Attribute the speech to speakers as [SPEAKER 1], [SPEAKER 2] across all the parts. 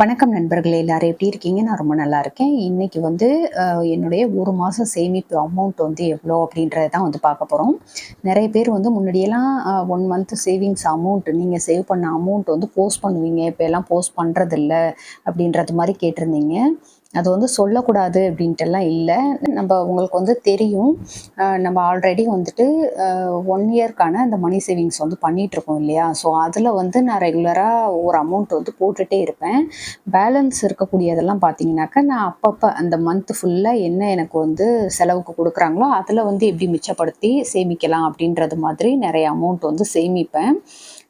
[SPEAKER 1] வணக்கம் நண்பர்களே எல்லாரும் எப்படி இருக்கீங்க? நான் ரொம்ப நல்லா இருக்கேன். இன்னைக்கு வந்து என்னுடைய ஒரு மாதம் சேமிப்பு அமௌண்ட் வந்து எவ்வளோ அப்படின்றத தான் வந்து பார்க்க போகிறோம் நிறைய பேர் வந்து முன்னாடியெல்லாம் ஒன் மந்த் சேவிங்ஸ் அமௌண்ட் நீங்கள் சேவ் பண்ண அமௌண்ட் வந்து போஸ்ட் பண்ணுவீங்க. இப்போ எல்லாம் போஸ்ட் பண்ணுறதில்ல அப்படின்றது மாதிரி கேட்டிருந்தீங்க. அது வந்து சொல்லக்கூடாது அப்படின்ட்டுலாம் இல்லை. நம்ம உங்களுக்கு வந்து தெரியும். நம்ம ஆல்ரெடி வந்துட்டு ஒன் இயர்க்கான அந்த மணி சேவிங்ஸ் வந்து பண்ணிட்டு இருக்கோம் இல்லையா? ஸோ அதில் வந்து நான் ரெகுலராக ஒரு அமௌண்ட் வந்து போட்டுகிட்டே இருப்பேன். பேலன்ஸ் இருக்கக்கூடியதெல்லாம் பார்த்தீங்கன்னாக்கா நான் அப்பப்போ அந்த மந்த் ஃபுல்லாக என்ன எனக்கு வந்து செலவுக்கு கொடுக்குறாங்களோ அதில் வந்து எப்படி மிச்சப்படுத்தி சேமிக்கலாம் அப்படின்றது மாதிரி நிறைய அமௌண்ட் வந்து சேமிப்பேன்.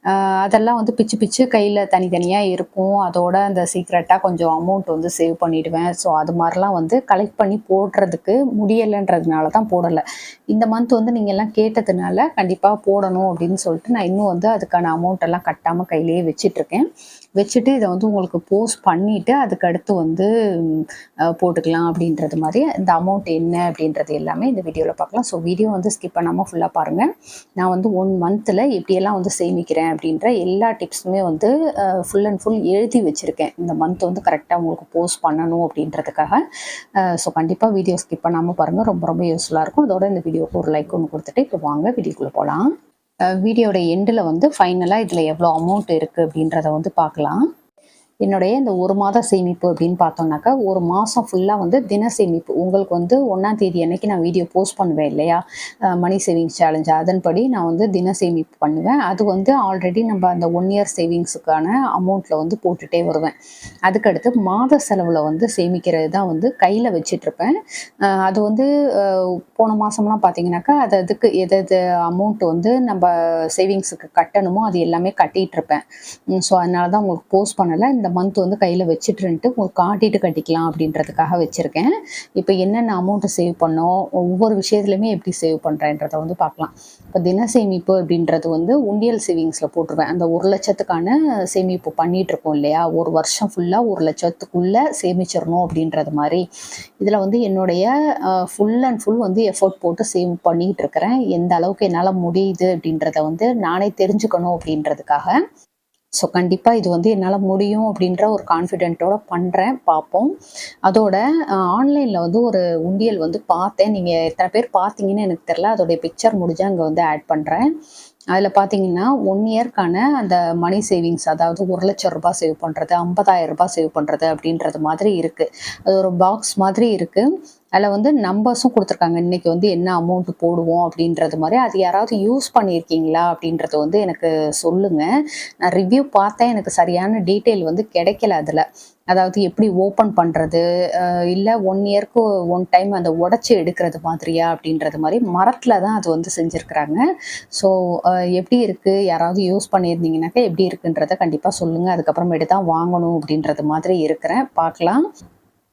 [SPEAKER 1] அதெல்லாம் வந்து பிச்சு பிச்சு கையில் தனித்தனியாக இருக்கும். அதோட அந்த சீக்ரெட்டாக கொஞ்சம் அமௌண்ட் வந்து சேவ் பண்ணிடுவேன். ஸோ அது மாதிரிலாம் வந்து கலெக்ட் பண்ணி போடுறதுக்கு முடியலைன்றதுனால தான் போடலை. இந்த மந்த் வந்து நீங்கள் எல்லாம் கேட்டதுனால கண்டிப்பாக போடணும் அப்படின்னு சொல்லிட்டு நான் இன்னும் வந்து அதுக்கான அமௌண்ட் எல்லாம் கட்டாமல் கையிலேயே வச்சிட்ருக்கேன் வச்சுட்டு இதை வந்து உங்களுக்கு போஸ்ட் பண்ணிவிட்டு அதுக்கு அடுத்து வந்து போட்டுக்கலாம் அப்படின்றது மாதிரி இந்த அமௌண்ட் என்ன அப்படின்றது எல்லாமே இந்த வீடியோவில் பார்க்கலாம். ஸோ வீடியோ வந்து ஸ்கிப் பண்ணாமல் ஃபுல்லாக பாருங்கள் நான் வந்து ஒன் மந்தில் எப்படியெல்லாம் வந்து சேமிக்கிறேன் அப்படின்ற எல்லா டிப்ஸுமே வந்து ஃபுல் அண்ட் ஃபுல் எழுதி வச்சுருக்கேன். இந்த மந்த் வந்து கரெக்டாக உங்களுக்கு போஸ்ட் பண்ணணும் அப்படின்றதுக்காக. ஸோ கண்டிப்பாக வீடியோ ஸ்கிப் பண்ணாமல் பாருங்கள் ரொம்ப ரொம்ப யூஸ்ஃபுல்லாக இருக்கும். அதோட இந்த வீடியோக்கு ஒரு லைக் ஒன்று கொடுத்துட்டு இப்போ வாங்க வீடியோக்குள்ளே போகலாம் வீடியோட எண்டில் வந்து ஃபைனலாக இதில் எவ்வளோ அமௌண்ட் இருக்குது அப்படின்றத வந்து பார்க்கலாம். என்னுடைய இந்த ஒரு மாத சேமிப்பு அப்படின்னு பார்த்தோம்னாக்கா ஒரு மாதம் ஃபுல்லாக வந்து தின சேமிப்பு. உங்களுக்கு வந்து ஒன்றாம் தேதி அன்னைக்கு நான் வீடியோ போஸ்ட் பண்ணுவேன் இல்லையா? மணி சேவிங்ஸ் சேலஞ்ச் அதன்படி நான் வந்து தின சேமிப்பு பண்ணுவேன். அது வந்து ஆல்ரெடி நம்ம அந்த ஒன் இயர் சேவிங்ஸுக்கான அமௌண்ட்டில் வந்து போட்டுகிட்டே வருவேன். அதுக்கடுத்து மாத செலவில் வந்து சேமிக்கிறது தான் வந்து கையில் வச்சிட்ருப்பேன். அது வந்து போன மாதம்லாம் பார்த்தீங்கன்னாக்கா அது அதுக்கு எது எது அமௌண்ட் வந்து நம்ம சேவிங்ஸுக்கு கட்டணுமோ அது எல்லாமே கட்டிகிட்டு இருப்பேன் ஸோ அதனால தான் உங்களுக்கு போஸ்ட் பண்ணலை. இந்த மந்த் வந்து கையில் வச்சுட்டுன்ட்டு உங்களுக்கு காட்டிட்டு கட்டிக்கலாம் அப்படின்றதுக்காக வச்சுருக்கேன். இப்போ என்னென்ன அமௌண்ட்டை சேவ் பண்ணோம் ஒவ்வொரு விஷயத்துலையுமே எப்படி சேவ் பண்ணுறேன்றதை வந்து பார்க்கலாம். இப்போ தின சேமிப்பு அப்படின்றது வந்து உண்டியல் சேவிங்ஸில் போட்டுருவேன். அந்த ஒரு லட்சத்துக்கான சேமிப்பு பண்ணிகிட்ருக்கோம் இல்லையா? ஒரு வருஷம் ஃபுல்லாக ஒரு லட்சத்துக்குள்ளே சேமிச்சிடணும் அப்படின்றது மாதிரி. இதில் வந்து என்னுடைய ஃபுல் அண்ட் ஃபுல் வந்து எஃபோர்ட் போட்டு சேவ் பண்ணிக்கிட்டு இருக்கிறேன் எந்த அளவுக்கு என்னால் முடியுது அப்படின்றத வந்து நானே தெரிஞ்சுக்கணும் அப்படின்றதுக்காக. ஸோ கண்டிப்பாக இது வந்து என்னால் முடியும் அப்படின்ற ஒரு கான்ஃபிடென்ட்டோட பண்ணுறேன் பார்ப்போம் அதோட ஆன்லைனில் வந்து ஒரு உண்டியல் வந்து பார்த்தேன். நீங்கள் எத்தனை பேர் பார்த்தீங்கன்னு எனக்கு தெரில அதோடைய பிக்சர் முடிஞ்சால் அங்கே வந்து ஆட் பண்ணுறேன் அதில் பார்த்தீங்கன்னா ஒன் இயர்க்கான அந்த மணி சேவிங்ஸ் அதாவது ஒரு லட்சம் ரூபாய் சேவ் பண்ணுறது ஐம்பதாயிரம் ரூபாய் சேவ் பண்ணுறது அப்படின்றது மாதிரி இருக்குது அது ஒரு பாக்ஸ் மாதிரி இருக்குது அதில் வந்து நம்பர்ஸும் கொடுத்துருக்காங்க. இன்றைக்கி வந்து என்ன அமௌண்ட் போடுவோம் அப்படின்றது மாதிரி. அது யாராவது யூஸ் பண்ணியிருக்கீங்களா அப்படின்றது வந்து எனக்கு சொல்லுங்கள் நான் ரிவ்யூ பார்த்தேன். எனக்கு சரியான டீட்டெயில் வந்து கிடைக்கல அதில். அதாவது எப்படி ஓப்பன் பண்ணுறது இல்லை ஒன் இயர்க்கு ஒன் டைம் அந்த உடச்சி எடுக்கிறது மாதிரியா அப்படின்றது மாதிரி மரத்தில் தான் அது வந்து செஞ்சுருக்குறாங்க. ஸோ எப்படி இருக்குது யாராவது யூஸ் பண்ணியிருந்தீங்கன்னாக்கா எப்படி இருக்குன்றதை கண்டிப்பாக சொல்லுங்கள் அதுக்கப்புறமேட்டு தான் வாங்கணும் அப்படின்றது மாதிரி இருக்கிறேன். பார்க்கலாம்.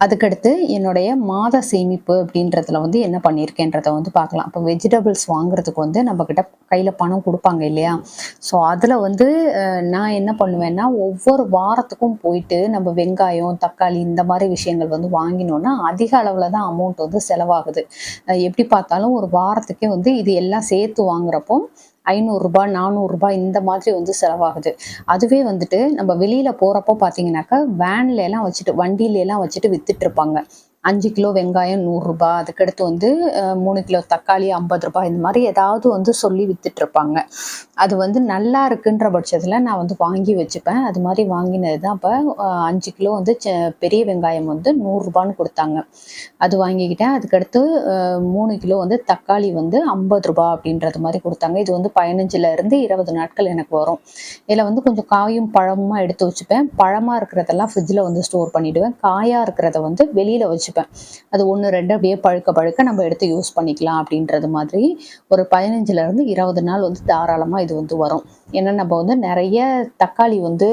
[SPEAKER 1] அதுக்கடுத்து என்னுடைய மாத சேமிப்பு அப்படின்றதுல வந்து என்ன பண்ணியிருக்கேன்றதை வந்து பார்க்கலாம். இப்போ வெஜிடபிள்ஸ் வாங்குறதுக்கு வந்து நம்மக்கிட்ட கையில் பணம் கொடுப்பாங்க இல்லையா? ஸோ அதில் வந்து நான் என்ன பண்ணுவேன்னா ஒவ்வொரு வாரத்துக்கும் போயிட்டு நம்ம வெங்காயம் தக்காளி இந்த மாதிரி விஷயங்கள் வந்து வாங்கினோன்னா அதிக அளவில் தான் அமௌண்ட் வந்து செலவாகுது. எப்படி பார்த்தாலும் ஒரு வாரத்துக்கே வந்து இது எல்லாம் சேர்த்து வாங்குறப்போ ஐநூறுரூபா நானூறுரூபா இந்த மாதிரி வந்து செலவாகுது. அதுவே வந்துட்டு நம்ம வெளியில் போகிறப்போ பார்த்தீங்கன்னாக்கா வேன்ல எல்லாம் வச்சுட்டு வண்டியில எல்லாம் வச்சுட்டு வித்துட்டு இருப்பாங்க. அஞ்சு கிலோ வெங்காயம் நூறுரூபா அதுக்கடுத்து வந்து மூணு கிலோ தக்காளி ஐம்பது ரூபாய் இந்த மாதிரி ஏதாவது வந்து சொல்லி வித்துட்டு இருப்பாங்க அது வந்து நல்லா இருக்குன்ற பட்சத்தில் நான் வந்து வாங்கி வச்சுப்பேன். அது மாதிரி வாங்கினது தான் இப்போ அஞ்சு கிலோ வந்து பெரிய வெங்காயம் வந்து நூறுரூபான்னு கொடுத்தாங்க. அது வாங்கிக்கிட்டேன். அதுக்கடுத்து மூணு கிலோ வந்து தக்காளி வந்து ஐம்பது ரூபா அப்படின்றது மாதிரி கொடுத்தாங்க. இது வந்து பதினஞ்சுல இருந்து இருபது நாட்கள் எனக்கு வரும். இதில் வந்து கொஞ்சம் காயும் பழமும் எடுத்து வச்சுப்பேன். பழமாக இருக்கிறதெல்லாம் ஃப்ரிட்ஜில் வந்து ஸ்டோர் பண்ணிவிடுவேன் காயாக இருக்கிறத வந்து வெளியில் வச்சுப்பேன் அது ஒன்று ரெண்டு அப்படியே பழுக்க பழுக்க நம்ம எடுத்து யூஸ் பண்ணிக்கலாம் அப்படின்றது மாதிரி ஒரு பதினஞ்சுலேருந்து இருபது நாள் வந்து தாராளமாக இது வந்து வரும். ஏன்னா நம்ம வந்து நிறைய தக்காளி வந்து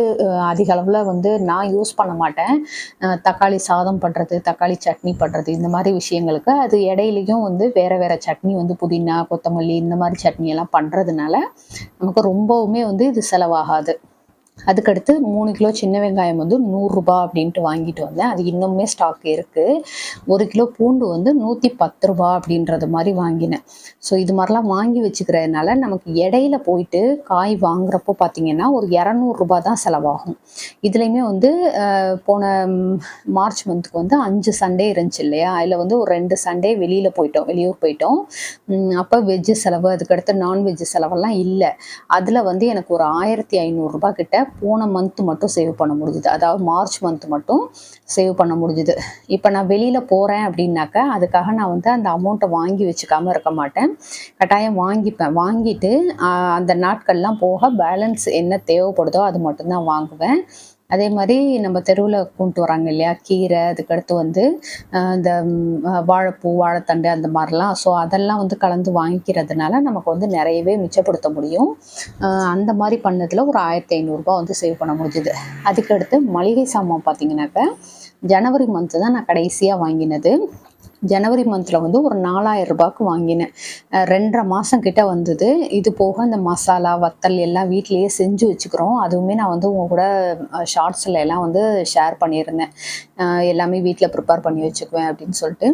[SPEAKER 1] அதிக அளவில் வந்து நான் யூஸ் பண்ண மாட்டேன். தக்காளி சாதம் பண்ணுறது தக்காளி சட்னி பண்ணுறது இந்த மாதிரி விஷயங்களுக்கு அது இடையிலையும் வந்து வேறு வேறு சட்னி வந்து புதினா கொத்தமல்லி இந்த மாதிரி சட்னியெல்லாம் பண்ணுறதுனால நமக்கு ரொம்பவுமே வந்து இது செலவாகாது. அதுக்கடுத்து மூணு கிலோ சின்ன வெங்காயம் வந்து நூறுரூபா அப்படின்ட்டு வாங்கிட்டு வந்தேன். அது இன்னுமே ஸ்டாக் இருக்குது ஒரு கிலோ பூண்டு வந்து நூற்றி பத்து ரூபா அப்படின்றது மாதிரி வாங்கினேன். ஸோ இது மாதிரிலாம் வாங்கி வச்சுக்கிறதுனால நமக்கு இடையில போயிட்டு காய் வாங்குறப்போ பார்த்தீங்கன்னா ஒரு இரநூறுபா தான் செலவாகும். இதுலேயுமே வந்து போன மார்ச் மந்த்துக்கு வந்து அஞ்சு சண்டே இருந்துச்சு இல்லையா? அதில் வந்து ஒரு ரெண்டு சண்டே வெளியில் போயிட்டோம். வெளியூர் போயிட்டோம். அப்போ வெஜ்ஜு செலவு அதுக்கடுத்து நான்வெஜ் செலவெல்லாம் இல்லை. அதில் வந்து எனக்கு ஒரு ஆயிரத்தி ஐநூறுரூபா கிட்ட போன மந்த் மட்டும் சேவ் பண்ண முடிஞ்சுது. அதாவது மார்ச் மந்த் மட்டும் சேவ் பண்ண முடிஞ்சுது. இப்போ நான் வெளியில் போகிறேன் அப்படின்னாக்கா அதுக்காக நான் வந்து அந்த அமௌண்ட்டை வாங்கி வச்சுக்காம இருக்க மாட்டேன். கட்டாயம் வாங்கிப்பேன். வாங்கிட்டு அந்த நாட்கள்லாம் போக பேலன்ஸ் என்ன தேவைப்படுதோ அது மட்டும்தான் வாங்குவேன். அதே மாதிரி நம்ம தெருவில் கொண்டு வராங்க இல்லையா? கீரை அதுக்கடுத்து வந்து இந்த வாழைப்பூ வாழைத்தண்டு அந்த மாதிரிலாம். ஸோ அதெல்லாம் வந்து கலந்து வாங்கிக்கிறதுனால நமக்கு வந்து நிறையவே மிச்சப்படுத்த முடியும். அந்த மாதிரி பண்ணதில் ஒரு ஆயிரத்தி ஐநூறுரூபா வந்து சேவ் பண்ண முடிஞ்சுது. அதுக்கடுத்து மளிகை சாமான் பார்த்தீங்கன்னாக்க ஜனவரி மந்த்து தான் நான் கடைசியாக வாங்கினது. ஜனவரி மந்தில் வந்து ஒரு நாலாயிரம் ரூபாய்க்கு வாங்கினேன். ரெண்டரை மாதம் கிட்ட வந்தது. இது போக இந்த மசாலா வத்தல் எல்லாம் வீட்டிலேயே செஞ்சு வச்சுக்கிறோம். அதுவுமே நான் வந்து உங்கள் கூட ஷார்ட்ஸில் எல்லாம் வந்து ஷேர் பண்ணியிருந்தேன். எல்லாமே வீட்டில் ப்ரிப்பேர் பண்ணி வச்சுக்குவேன் அப்படின்னு சொல்லிட்டு.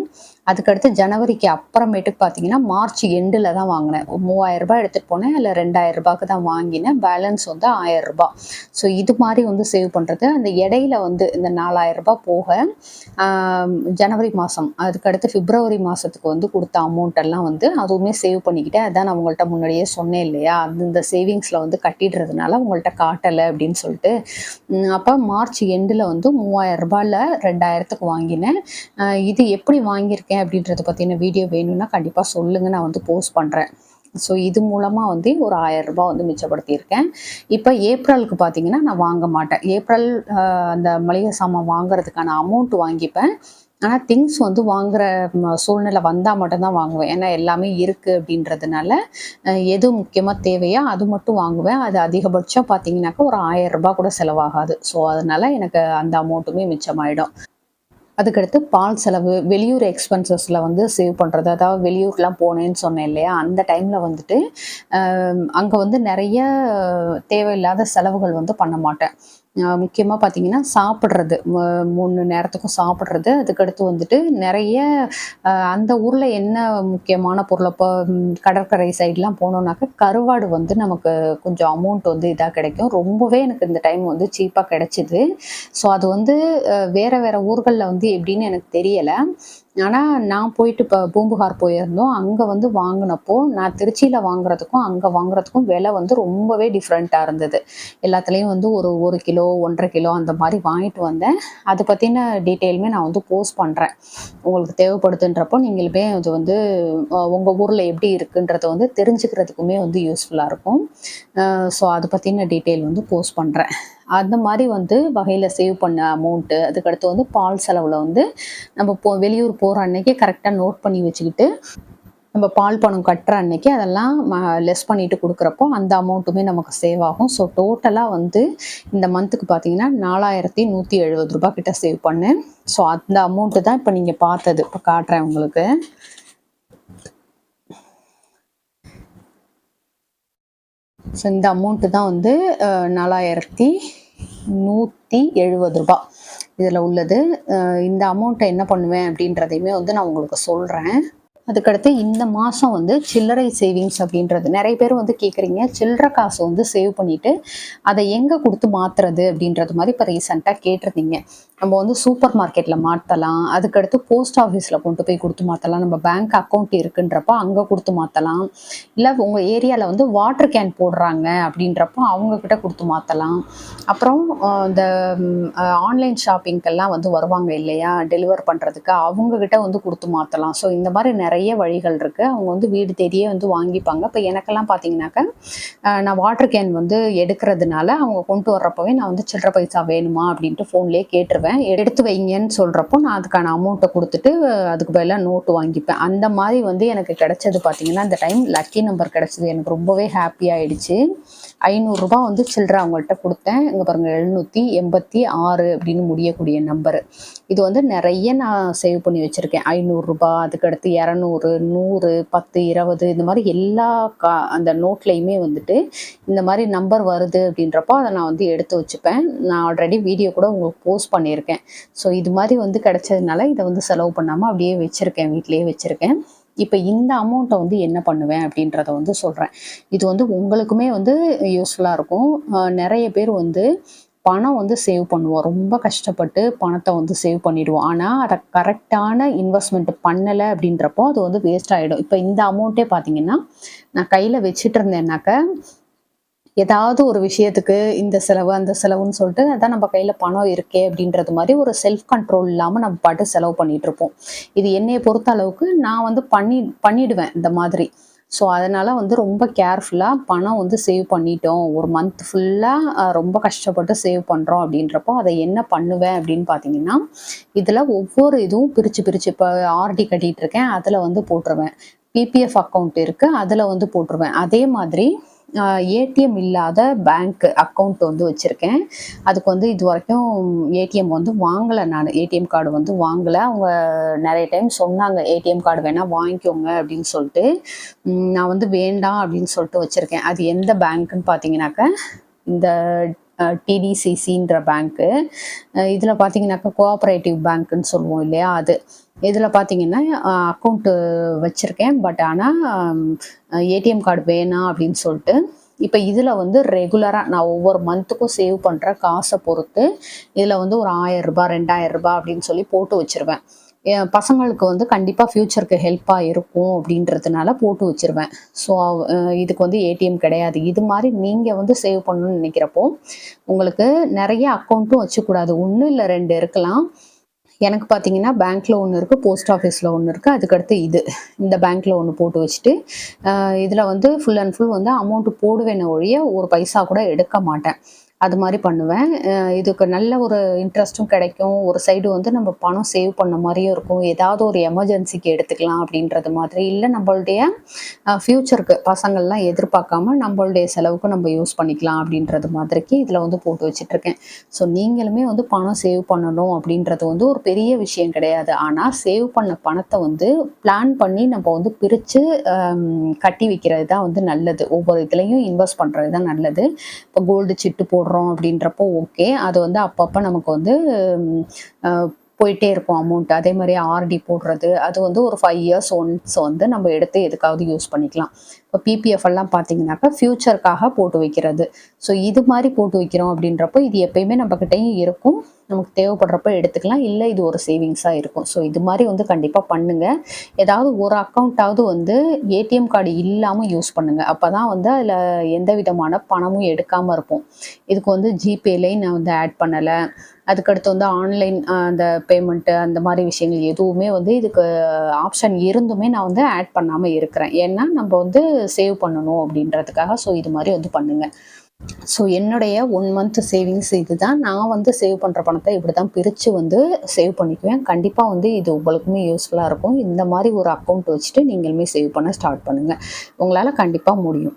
[SPEAKER 1] அதுக்கடுத்து ஜனவரிக்கு அப்புறமேட்டுக்கு பார்த்தீங்கன்னா மார்ச் எண்டில் தான் வாங்கினேன். மூவாயிரம் ரூபாய் எடுத்துகிட்டு போனேன் இல்லை ரெண்டாயிரம் ரூபாய்க்கு தான் வாங்கினேன். பேலன்ஸ் வந்து ஆயிரம் ரூபாய். ஸோ இது மாதிரி வந்து சேவ் பண்ணுறது அந்த இடையில வந்து இந்த நாலாயிரம் ரூபாய் போக ஜனவரி மாதம் அதுக்கடுத்து பிப்ரவரி மாதத்துக்கு வந்து கொடுத்த அமௌண்ட் எல்லாம் வந்து அதுவுமே சேவ் பண்ணிக்கிட்டேன். அதான் நான் உங்கள்கிட்ட முன்னாடியே சொன்னேன் இல்லையா? அந்த இந்த சேவிங்ஸில் வந்து கட்டிடுறதுனால உங்கள்கிட்ட காட்டலை அப்படின்னு சொல்லிட்டு. அப்போ மார்ச் எண்டில் வந்து மூவாயிரம் ரூபாயில் ரெண்டாயிரத்துக்கு வாங்கினேன். இது எப்படி வாங்கியிருக்கேன் அப்படின்றத பற்றின வீடியோ வேணும்னா கண்டிப்பாக சொல்லுங்கள் நான் வந்து போஸ்ட் பண்ணுறேன் ஸோ இது மூலமாக வந்து ஒரு ஆயிரம் ரூபாய் வந்து மிச்சப்படுத்தியிருக்கேன். இப்போ ஏப்ரலுக்கு பார்த்தீங்கன்னா நான் வாங்க மாட்டேன். ஏப்ரல் அந்த மளிகை சாமான் வாங்குறதுக்கான அமௌண்ட் வாங்கிப்பேன். ஆனால் திங்ஸ் வந்து வாங்குகிற சூழ்நிலை வந்தால் மட்டும்தான் வாங்குவேன். ஏன்னா எல்லாமே இருக்குது அப்படின்றதுனால எது முக்கியமாக தேவையோ அது மட்டும் வாங்குவேன். அது அதிகபட்சம் பார்த்தீங்கன்னாக்கா ஒரு ஆயிரம் ரூபாய் கூட செலவாகாது. ஸோ அதனால எனக்கு அந்த அமௌண்ட்டுமே மிச்சமாயிடும். அதுக்கடுத்து பால் செலவு வெளியூர் எக்ஸ்பென்சஸில் வந்து சேவ் பண்ணுறது அதாவது வெளியூர்லாம் போனேன்னு சொன்னேன் இல்லையா? அந்த டைமில் வந்துட்டு அங்கே வந்து நிறைய தேவையில்லாத செலவுகள் வந்து பண்ண மாட்டேன். முக்கியமாக பார்த்தீங்கன்னா சாப்பிட்றது. மூணு நேரத்துக்கும் சாப்பிட்றது. அதுக்கடுத்து வந்துட்டு நிறைய அந்த ஊரில் என்ன முக்கியமான பொருளை? இப்போ கடற்கரை சைட்லாம் போனோம்னாக்கா கருவாடு வந்து நமக்கு கொஞ்சம் அமௌண்ட் வந்து இதாக கிடைக்கும். ரொம்பவே எனக்கு இந்த டைம் வந்து சீப்பாக கிடைச்சிது. ஸோ அது வந்து வேறு வேற வேற ஊர்களில் வந்து எப்படின்னு எனக்கு தெரியலை. ஆனால் நான் போயிட்டு இப்போ பூம்புகார் போயிருந்தோம். அங்கே வந்து வாங்கினப்போ நான் திருச்சியில் வாங்குறதுக்கும் அங்கே வாங்குறதுக்கும் விலை வந்து ரொம்பவே டிஃப்ரெண்ட்டாக இருந்தது. எல்லாத்துலேயும் வந்து ஒரு ஒரு கிலோ ஒன்றரை கிலோ அந்த மாதிரி வாங்கிட்டு வந்தேன். அதை பற்றின டீட்டெயிலுமே நான் வந்து போஸ்ட் பண்ணுறேன் உங்களுக்கு தேவைப்படுதுன்றப்போ நீங்களுமே அது வந்து உங்கள் ஊரில் எப்படி இருக்குன்றத வந்து தெரிஞ்சுக்கிறதுக்குமே வந்து யூஸ்ஃபுல்லாக இருக்கும். ஸோ அதை பற்றின டீட்டெயில் வந்து போஸ்ட் பண்ணுறேன் அந்த மாதிரி வந்து வகையில் சேவ் பண்ண அமௌண்ட்டு அதுக்கடுத்து வந்து பால் செலவில் வந்து நம்ம போ வெளியூர் போகிற அன்னைக்கு கரெக்டாக நோட் பண்ணி வச்சுக்கிட்டு நம்ம பால் பணம் கட்டுற அன்னைக்கு அதெல்லாம் லெஸ் பண்ணிட்டு கொடுக்குறப்போ அந்த அமௌண்ட்டுமே நமக்கு சேவ் ஆகும். ஸோ டோட்டலாக வந்து இந்த மந்த்துக்கு பார்த்தீங்கன்னா நாலாயிரத்தி நூற்றி எழுபது ரூபா கிட்ட சேவ் பண்ணேன். ஸோ அந்த அமௌண்ட்டு தான் இப்போ நீங்கள் பார்த்தது. இப்போ காட்டுறேன் உங்களுக்கு. ஸோ இந்த அமௌண்ட்டு தான் வந்து நாலாயிரத்தி நூற்றி எழுபது ரூபா இதில் உள்ளது. இந்த அமௌண்ட்டை என்ன பண்ணுவேன் அப்படின்றதையுமே வந்து நான் உங்களுக்கு சொல்கிறேன் அதுக்கடுத்து இந்த மாதம் வந்து சில்லறை சேவிங்ஸ் அப்படின்றது. நிறைய பேர் வந்து கேட்குறீங்க சில்லற காசு வந்து சேவ் பண்ணிட்டு அதை எங்கே கொடுத்து மாற்றுறது அப்படின்றது மாதிரி இப்போ ரீசெண்டாக கேட்டிருந்தீங்க. நம்ம வந்து சூப்பர் மார்க்கெட்டில் மாற்றலாம் அதுக்கடுத்து போஸ்ட் ஆஃபீஸில் கொண்டு போய் கொடுத்து மாற்றலாம் நம்ம பேங்க் அக்கௌண்ட் இருக்குன்றப்போ அங்கே கொடுத்து மாற்றலாம் இல்லை உங்கள் ஏரியாவில் வந்து வாட்டர் கேன் போடுறாங்க அப்படின்றப்போ அவங்கக்கிட்ட கொடுத்து மாற்றலாம் அப்புறம் இந்த ஆன்லைன் ஷாப்பிங்க்கெல்லாம் வந்து வருவாங்க இல்லையா? டெலிவர் பண்ணுறதுக்கு அவங்கக்கிட்ட வந்து கொடுத்து மாற்றலாம் ஸோ இந்த மாதிரி நிறைய நிறைய வழிகள் இருக்குது அவங்க வந்து வீடு தேடியே வந்து வாங்கிப்பாங்க. இப்போ எனக்கெல்லாம் பார்த்தீங்கன்னாக்கா நான் வாட்டர் கேன் வந்து எடுக்கிறதுனால அவங்க கொண்டு வர்றப்பவே நான் வந்து சில்லற பைசா வேணுமா அப்படின்ட்டு ஃபோன்லேயே கேட்டுருவேன். எடுத்து வைங்கன்னு சொல்கிறப்போ நான் அதுக்கான அமௌண்ட்டை கொடுத்துட்டு அதுக்கு பதிலாக நோட்டு வாங்கிப்பேன். அந்த மாதிரி வந்து எனக்கு கிடைச்சது பார்த்தீங்கன்னா இந்த டைம் லக்கி நம்பர் கிடைச்சது. எனக்கு ரொம்பவே ஹாப்பி ஆயிடுச்சு. ஐநூறுரூபா வந்து சில்லற அவங்கள்ட்ட கொடுத்தேன். இங்கே பாருங்க எழுநூற்றி எண்பத்தி ஆறு அப்படின்னு முடியக்கூடிய நம்பரு இது வந்து நிறைய நான் சேவ் பண்ணி வச்சுருக்கேன். ஐநூறுரூபா அதுக்கடுத்து இரநூறு இரநூறு நூறு பத்து இருபது இந்த மாதிரி எல்லா கா அந்த நோட்லேயுமே வந்துட்டு இந்த மாதிரி நம்பர் வருது அப்படின்றப்போ அதை நான் வந்து எடுத்து வச்சுப்பேன். நான் ஆல்ரெடி வீடியோ கூட உங்களுக்கு போஸ்ட் பண்ணியிருக்கேன். ஸோ இது மாதிரி வந்து கிடைச்சதுனால இதை வந்து செலவு பண்ணாமல் அப்படியே வச்சுருக்கேன் வீட்லேயே வச்சுருக்கேன். இப்போ இந்த அமௌண்ட்டை வந்து என்ன பண்ணுவேன் அப்படின்றத வந்து சொல்கிறேன் இது வந்து உங்களுக்குமே வந்து யூஸ்ஃபுல்லாக இருக்கும். நிறைய பேர் வந்து பணம் வந்து சேவ் பண்ணுவோம். ரொம்ப கஷ்டப்பட்டு பணத்தை வந்து சேவ் பண்ணிடுவோம். ஆனால் அதை கரெக்டான இன்வெஸ்ட்மெண்ட் பண்ணலை அப்படின்றப்போ அது வந்து வேஸ்ட் ஆகிடும் இப்போ இந்த அமௌண்ட்டே பார்த்தீங்கன்னா நான் கையில் வச்சுட்டு இருந்தேன்னாக்க ஏதாவது ஒரு விஷயத்துக்கு இந்த செலவு அந்த செலவுன்னு சொல்லிட்டு அதான் நம்ம கையில் பணம் இருக்கே அப்படின்றது மாதிரி ஒரு செல்ஃப் கண்ட்ரோல் இல்லாமல் நம்ம பாட்டு செலவு பண்ணிட்டு இருப்போம். இது என்னையை பொறுத்த அளவுக்கு நான் வந்து பண்ணி பண்ணிடுவேன் இந்த மாதிரி. ஸோ அதனால் வந்து ரொம்ப கேர்ஃபுல்லாக பணம் வந்து சேவ் பண்ணிட்டோம். ஒரு மந்த் ஃபுல்லாக ரொம்ப கஷ்டப்பட்டு சேவ் பண்ணுறோம் அப்படின்றப்போ அதை என்ன பண்ணுவேன் அப்படின்னு பார்த்தீங்கன்னா இதில் ஒவ்வொரு இதுவும் பிரித்து பிரித்து இப்போ ஆர்டி கட்டிகிட்டு இருக்கேன் அதில் வந்து போட்டுருவேன். பிபிஎஃப் அக்கௌண்ட் இருக்குது அதில் வந்து போட்டுருவேன். அதே மாதிரி ஏடிஎம் இல்லாத பேங்க் அக்கௌண்ட் வந்து வச்சுருக்கேன். அதுக்கு வந்து இது வரைக்கும் ஏடிஎம் வந்து வாங்கலை நான். ஏடிஎம் கார்டு வந்து வாங்கலை. அவங்க நிறைய டைம் சொன்னாங்க ஏடிஎம் கார்டு வேணால் வாங்கிக்கோங்க அப்படின்னு சொல்லிட்டு. நான் வந்து வேண்டாம் அப்படின்னு சொல்லிட்டு வச்சுருக்கேன். அது எந்த பேங்க்குன்னு பார்த்தீங்கன்னாக்க இந்த டிடிசிசின்ற பேங்க்கு இதில் பார்த்தீங்கன்னாக்கா கோஆப்ரேட்டிவ் பேங்க்குன்னு சொல்லுவோம் இல்லையா அது. இதில் பார்த்தீங்கன்னா அக்கௌண்ட்டு வச்சுருக்கேன். பட் ஆனால் ஏடிஎம் கார்டு வேணாம் அப்படின்னு சொல்லிட்டு இப்போ இதில் வந்து ரெகுலராக நான் ஒவ்வொரு மந்த்துக்கும் சேவ் பண்ணுற காசை பொறுத்து இதில் வந்து ஒரு ஆயிரம் ரூபாய் ரெண்டாயிரம் ரூபாய் அப்படின்னு சொல்லி போட்டு வச்சிருவேன். என் பசங்களுக்கு வந்து கண்டிப்பாக ஃப்யூச்சருக்கு ஹெல்ப்பாக இருக்கும் அப்படின்றதுனால போட்டு வச்சிருவேன். ஸோ இதுக்கு வந்து ஏடிஎம் கிடையாது. இது மாதிரி நீங்கள் வந்து சேவ் பண்ணணும்னு நினைக்கிறப்போ உங்களுக்கு நிறைய அக்கௌண்ட்டும் வச்சுக்கூடாது. ஒன்று இல்லை ரெண்டு இருக்கலாம். எனக்கு பார்த்தீங்கன்னா பேங்க்கில் ஒன்று இருக்குது போஸ்ட் ஆஃபீஸில் ஒன்று இருக்குது அதுக்கடுத்து இது. இந்த பேங்க்கில் ஒன்று போட்டு வச்சுட்டு இதில் வந்து ஃபுல் அண்ட் ஃபுல் வந்து அமௌண்ட்டு போடுவேனே ஒழிய ஒரு பைசா கூட எடுக்க மாட்டேன். அது மாதிரி பண்ணுவேன். இதுக்கு நல்ல ஒரு இன்ட்ரெஸ்ட்டும் கிடைக்கும். ஒரு சைடு வந்து நம்ம பணம் சேவ் பண்ண மாதிரியும் இருக்கும். ஏதாவது ஒரு எமர்ஜென்சிக்கு எடுத்துக்கலாம் அப்படின்றது மாதிரி. இல்லை நம்மளுடைய ஃப்யூச்சருக்கு பசங்கள்லாம் எதிர்பார்க்காம நம்மளுடைய செலவுக்கு நம்ம யூஸ் பண்ணிக்கலாம் அப்படின்றது மாதிரிக்கு இதில் வந்து போட்டு வச்சுட்ருக்கேன். ஸோ நீங்களுமே வந்து பணம் சேவ் பண்ணணும் அப்படின்றது வந்து ஒரு பெரிய விஷயம் கிடையாது. ஆனால் சேவ் பண்ண பணத்தை வந்து பிளான் பண்ணி நம்ம வந்து பிரித்து கட்டி வைக்கிறது தான் வந்து நல்லது. ஒவ்வொரு இதுலேயும் இன்வெஸ்ட் பண்ணுறது தான் நல்லது. இப்போ கோல்டு சிட்டு போடுறோம் அப்படின்றப்போ ஓகே அது வந்து அப்பப்போ நமக்கு வந்து போயிட்டே இருக்கும் அமௌண்ட் அதே மாதிரி ஆர்டி போடுறது. அது வந்து ஒரு ஃபைவ் இயர்ஸ் ஒன்ஸ் வந்து நம்ம எடுத்து எதுக்காவது யூஸ் பண்ணிக்கலாம். இப்போ பிபிஎஃப் எல்லாம் பார்த்தீங்கன்னாக்கா ஃப்யூச்சருக்காக போட்டு வைக்கிறது. ஸோ இது மாதிரி போட்டு வைக்கிறோம் அப்படின்றப்போ இது எப்பயுமே நம்மக்கிட்டையும் இருக்கும். நமக்கு தேவைப்படுறப்ப எடுத்துக்கலாம். இல்லை இது ஒரு சேவிங்ஸாக இருக்கும். ஸோ இது மாதிரி வந்து கண்டிப்பாக பண்ணுங்கள் ஏதாவது ஒரு அக்கௌண்ட்டாவது வந்து ஏடிஎம் கார்டு இல்லாமல் யூஸ் பண்ணுங்கள் அப்போ தான் வந்து அதில் எந்த விதமான பணமும் எடுக்காமல் இருப்போம். இதுக்கு வந்து ஜிபேலையும் நான் வந்து ஆட் பண்ணலை. அதுக்கடுத்து வந்து ஆன்லைன் அந்த பேமெண்ட்டு அந்த மாதிரி விஷயங்கள் எதுவுமே வந்து இதுக்கு ஆப்ஷன் இருந்துமே நான் வந்து ஆட் பண்ணாமல் இருக்கிறேன். ஏன்னா நம்ம வந்து சேவ் பண்ணணும் அப்படின்றதுக்காக ஸோ இது மாதிரி வந்து பண்ணுங்கள் ஸோ என்னுடைய ஒன் மந்த் சேவிங்ஸ் இதுதான். நான் வந்து சேவ் பண்ணுற பணத்தை இப்படி தான் பிரித்து வந்து சேவ் பண்ணிக்குவேன். கண்டிப்பாக வந்து இது உங்களுக்குமே யூஸ்ஃபுல்லாக இருக்கும். இந்த மாதிரி ஒரு அக்கௌண்ட் வச்சுட்டு நீங்களுமே சேவ் பண்ண ஸ்டார்ட் பண்ணுங்கள் உங்களால் கண்டிப்பாக முடியும்.